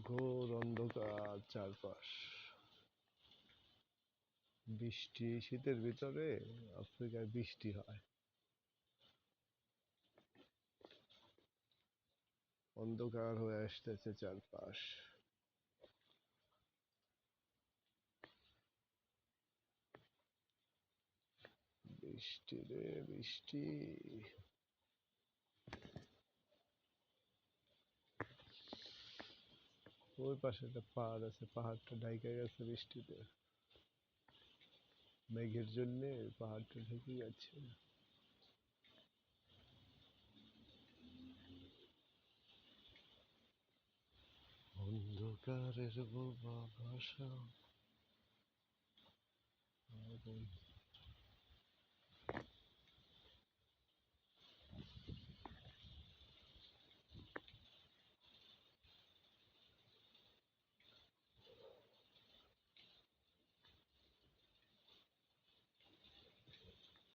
ঘোর অন্ধকার চারপাশ। বৃষ্টি, শীতের ভিতরে আফ্রিকায় বৃষ্টি হয়। অন্ধকার হয়ে আসতেছে চারপাশ। বৃষ্টি রে বৃষ্টি। ওই পাশে একটা পাহাড় আছে, পাহাড়টা ঢাইকা গেছে বৃষ্টিতে। মেঘের জন্যে পাহাড়টা ঢেকে যাচ্ছে। অন্ধকারের আগুন